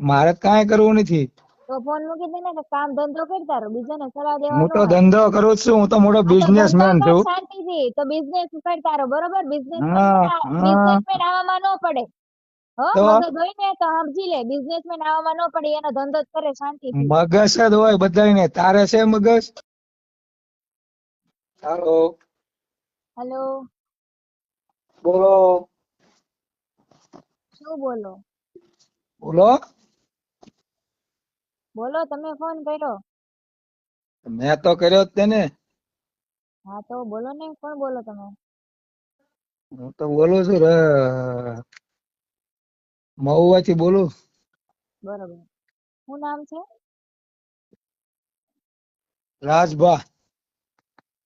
મારે કાંઈ કરવું નથી. તો ફોન મૂકી દે ને કે કામ ધંધો કરતા રહો બીજાને સલાહ દેવા હું તો ધંધો કરું છું. હું તો મોટો બિઝનેસમેન છું. શાંતિથી તો બિઝનેસ કરતા રહો બરોબર? બિઝનેસ. બિઝનેસમેન આવવામાં ન પડે. હો મગજ હોય ને તો સમજી લે. બિઝનેસમેન આવવામાં ન પડે એનો ધંધો જ કરે શાંતિથી મગજ જ હોય બધાયને. તારે છે મગજ? હાલો. હેલો. બોલો. શું બોલો? બોલો. બોલો તમે ફોન કર્યો? મેં તો કર્યો જ તેને. હા તો બોલો ને કોણ બોલો તમે? હું તો બોલું છું મહુવા થી બોલું. બરોબર. શું નામ છે? રાજભા.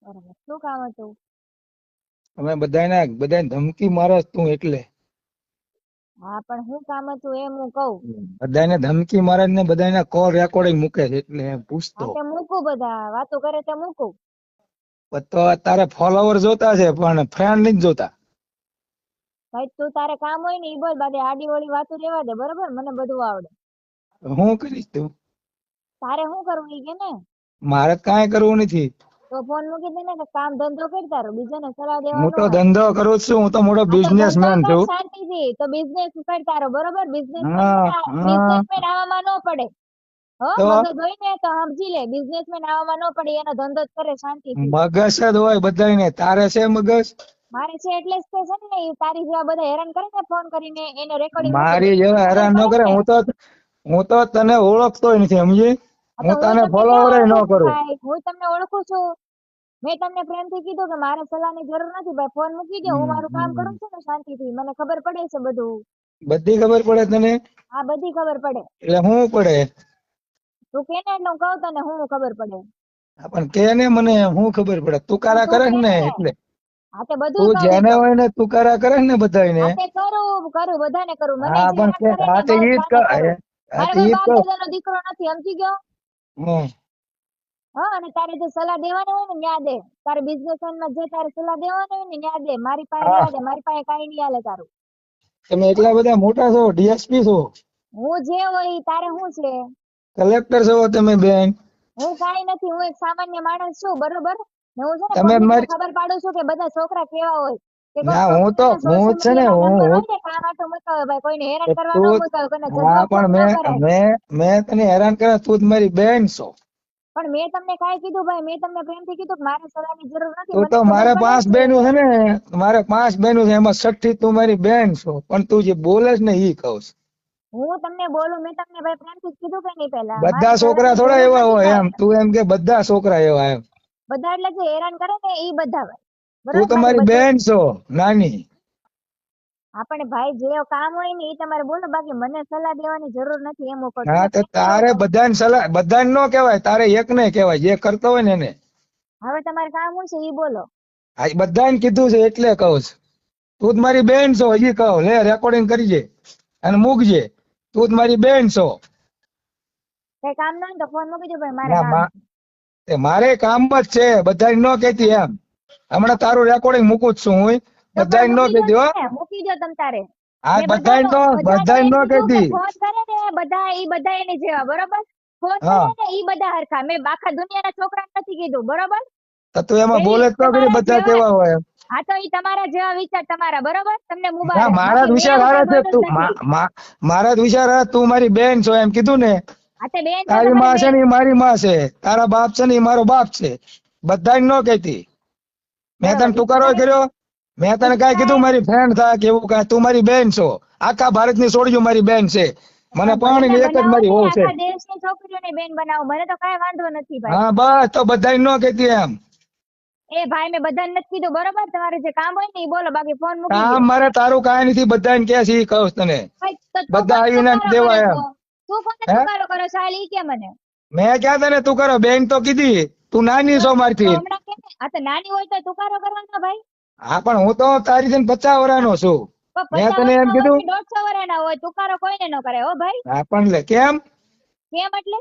બરોબર. શું કામ હતું? અમે બધાને બધાને ધમકી મારે છે તું એટલે. હા પણ હું કામ હતું એમ હું કહું. બધાને ધમકી મારે ને બધાને કોલ રેકોર્ડિંગ મૂકે છે એટલે પૂછતો. હા તે મૂકું બધા વાતો કરે તે મૂકું. તો તારે ફોલોવર જોતા છે પણ ફ્રેન્ડ નથી જોતા. ભાઈ તું તારે કામ હોય ને ઈ બોલ બાકી આડી ઓળી વાતો રેવા દે બરોબર? મને બધું આવડે. હું કરીશ તું? તારે શું કરવું ઈ કે ને? મારે કાંઈ કરવું નથી. તો ફોન મૂકી દે ને કામ ધંધો કરતા તારો બીજાને સલાહ દેવા હું તો ધંધો કરું છું હું તો મોટો બિઝનેસમેન છું. શાંતિથી તો બિઝનેસ ઉપર તારો બરોબર? બિઝનેસ. બિઝનેસમેન આવવામાં ન પડે. હો મગજ હોય ને તો સમજી લે બિઝનેસમેન આવવામાં ન પડે એનો ધંધો જ કરે શાંતિથી. મગજ જ હોય બધાયને તારે છે મગજ? મારે છે એટલે જ છે ને તારી જેવા બધા હેરાન કરે ને ફોન કરીને એને રેકોર્ડિંગ મારી જેવા હેરાન ન કરે હું તો હું તો તને ઓળખતો નથી સમજી? હું તને ફોલોવર ન કરું. હું તમને ઓળખું છું. મેં તમને પ્રેમથી કીધું કે મારે સલાહની જરૂર નથી ભાઈ ફોન મૂકી દો હું મારું કામ કરું ને શાંતિથી. મને ખબર પડે છે બધું. બધી ખબર પડે તને? હા બધી ખબર પડે. એટલે હું પડે? તું કે ને એટલે હું કહું તને હું ખબર પડે. હા, પણ કે ને મને હું ખબર પડે? તું કરે કે ને. એટલે. હા તે બધું તું કહું જેને હોય ને કરા કરે ને બધાયને. હા તે કરું કરું બધાને કરું. મને હા પણ કે હા તે ઈ જ આને હા તે ઈ જ બાપ દીકરો નથી સમજી ગયો? હમ. હા અને તારે જે સલાહ દેવાની હોય ને ન્યા દે. તારે બિઝનેસમાં જે તારે સલાહ દેવાની હોય ને ન્યા દે. મારી પાસે હા. દે. મારી પાસે કાઈ નહીં હાલે તારું. તમે એટલા બધા મોટા છો ડીએસપી છો? હું જે હોય તારે શું છે? કલેક્ટર છો તમે બેન? હું કાઈ નથી. હું એક સામાન્ય માણસ છું બરોબર? ને હું છે ને ખબર પાડું છું કે બધા છોકરા કેવા હોય. કે ના, હું તો- હું છે ને, હું- હું- ને ન પણ મેં મેં તને હેરાન કરે તું જ મારી બેન છો. પણ મેં તમને કાઈ કીધું ભાઈ મેં તમને પ્રેમથી કીધું કે મારે સલાહની જરૂર નથી તું તો મારે પાંચ બહેનો છે ને મારે પાંચ બહેનો છે એમાં છઠ્ઠી તું મારી બેન છો પણ તું જે બોલે છે ને ઈ કહું છું. હું તમને બોલું મેં તમને ભાઈ પ્રેમથી કીધું કે નહીં પહેલા? બધા છોકરા થોડા એવા હોય એમ તું એમ કે બધા છોકરા એવા એમ. બધા એટલે જે હેરાન કરે ને ઈ બધા તું તમારી બેન છો નાની. આપણે ભાઈ જે કામ હોય ને એ તમારે બોલો બાકી મને સલાહ દેવાની જરૂર નથી એમ ઉપર હા તો તારે બધાને સલાહ બધાને નો કહેવાય તારે એકને કહેવાય જે કરતો હોય ને એને. હવે તમારે કામ શું છે એ બોલો. હા બધાને કીધું છે એટલે કહું છું. તું જ મારી બેન છો એ કહો લે રેકોર્ડિંગ કરજે અને મૂકજે. તું જ મારી બેન છો. કઈ કામ ના હોય તો ફોન મૂકી દો ભાઈ મારે ના, મારે કામ જ છે બધાને ન કહેતી એમ. હમણાં તારું રેકોર્ડિંગ મૂકું જ છું હું પણ ન દો હો મૂકી દો તમ તારે. હા બધાનો- નો એમ ન કીધું કે ફોન કરે ને બધા ઈ બધા એની જેવા બરોબર? ફોન કરે ને ઈ બધા હરખા. મેં આખા દુનિયાના છોકરા નથી કીધું બરોબર? તો તું એમાં બોલે તો કરી બધા કેવા હોય હા તો ઈ તમારા જેવા વિચાર તમારા બરોબર? તમને મુબારક મારા વિચાર હારા છે તું મારા વિચાર હારા તું મારી બેન છો એમ કીધું ને. તારી માં છે ને મારી માં છે. તારા બાપ છે ને મારો બાપ છે. બધાને ન કહેતી. મેં તને. ટુકારો કર્યો. મેં તને કઈ કીધું મારી ફ્રેન્ડ થાય કે એવું કઈ. તું મારી બેન છો. આખા ભારતની છોડીઓ મારી બેન છે. મને પાણી એક જ મારી હોવ છે. છોકરીઓને બેન બનાવો. મને તો કઈ વાંધો નથી ભાઈ. હા બસ તો બધાને ન કહેતી એમ. એ ભાઈ મેં બધાને નથી કીધું. બરોબર? તમારે જે કામ હોય ને એ બોલો. બાકી ફોન મૂકી કામ મારે તારું કાંઈ નથી. બધાને કે છે કહું તને. તો તું બધા આવીને દેવા એમ. તું કોને? તુકારો કરો ઈ કે મને. મેં ક્યાં તને તું કરો? બેન તો કીધી. તું નાની છો તો મારથી આ તો નાની હોય તો તુકારો કરવાનો ભાઈ. હા પણ હું તો તારી છે પચાસ વર્ષનો છું. મેં તને એમ કીધું? દોઢસો વર્ષના હોય તુકારો કોઈને ન કરે હો ભાઈ. હા પણ લે કેમ? કેમ એટલે?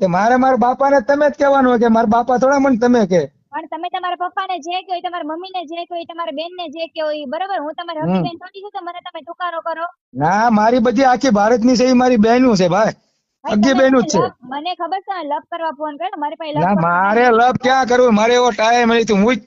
કે મારે મારા બાપાને તમે જ કહેવાનું કે મારા બાપા થોડા મને તમે કે. પણ તમે તમારા પપ્પાને જે કહો તમારા મમ્મીને જે કહો તમારા બેનને જે કહો બરાબર બરોબર? હું તમારી હકી હમ. બેન થોડી છું તો મને તમે ટુકારો કરો? ના મારી બધી આખી ભારતની છે એ મારી બહેનું છે ભાઈ. અગી બહેનું જ છે. મને ખબર છે લપ કરવા ફોન કર્યો મારી પાસે લપ મારે લવ ક્યાં કરવું? મારે એવો ટાઈમ નથી હું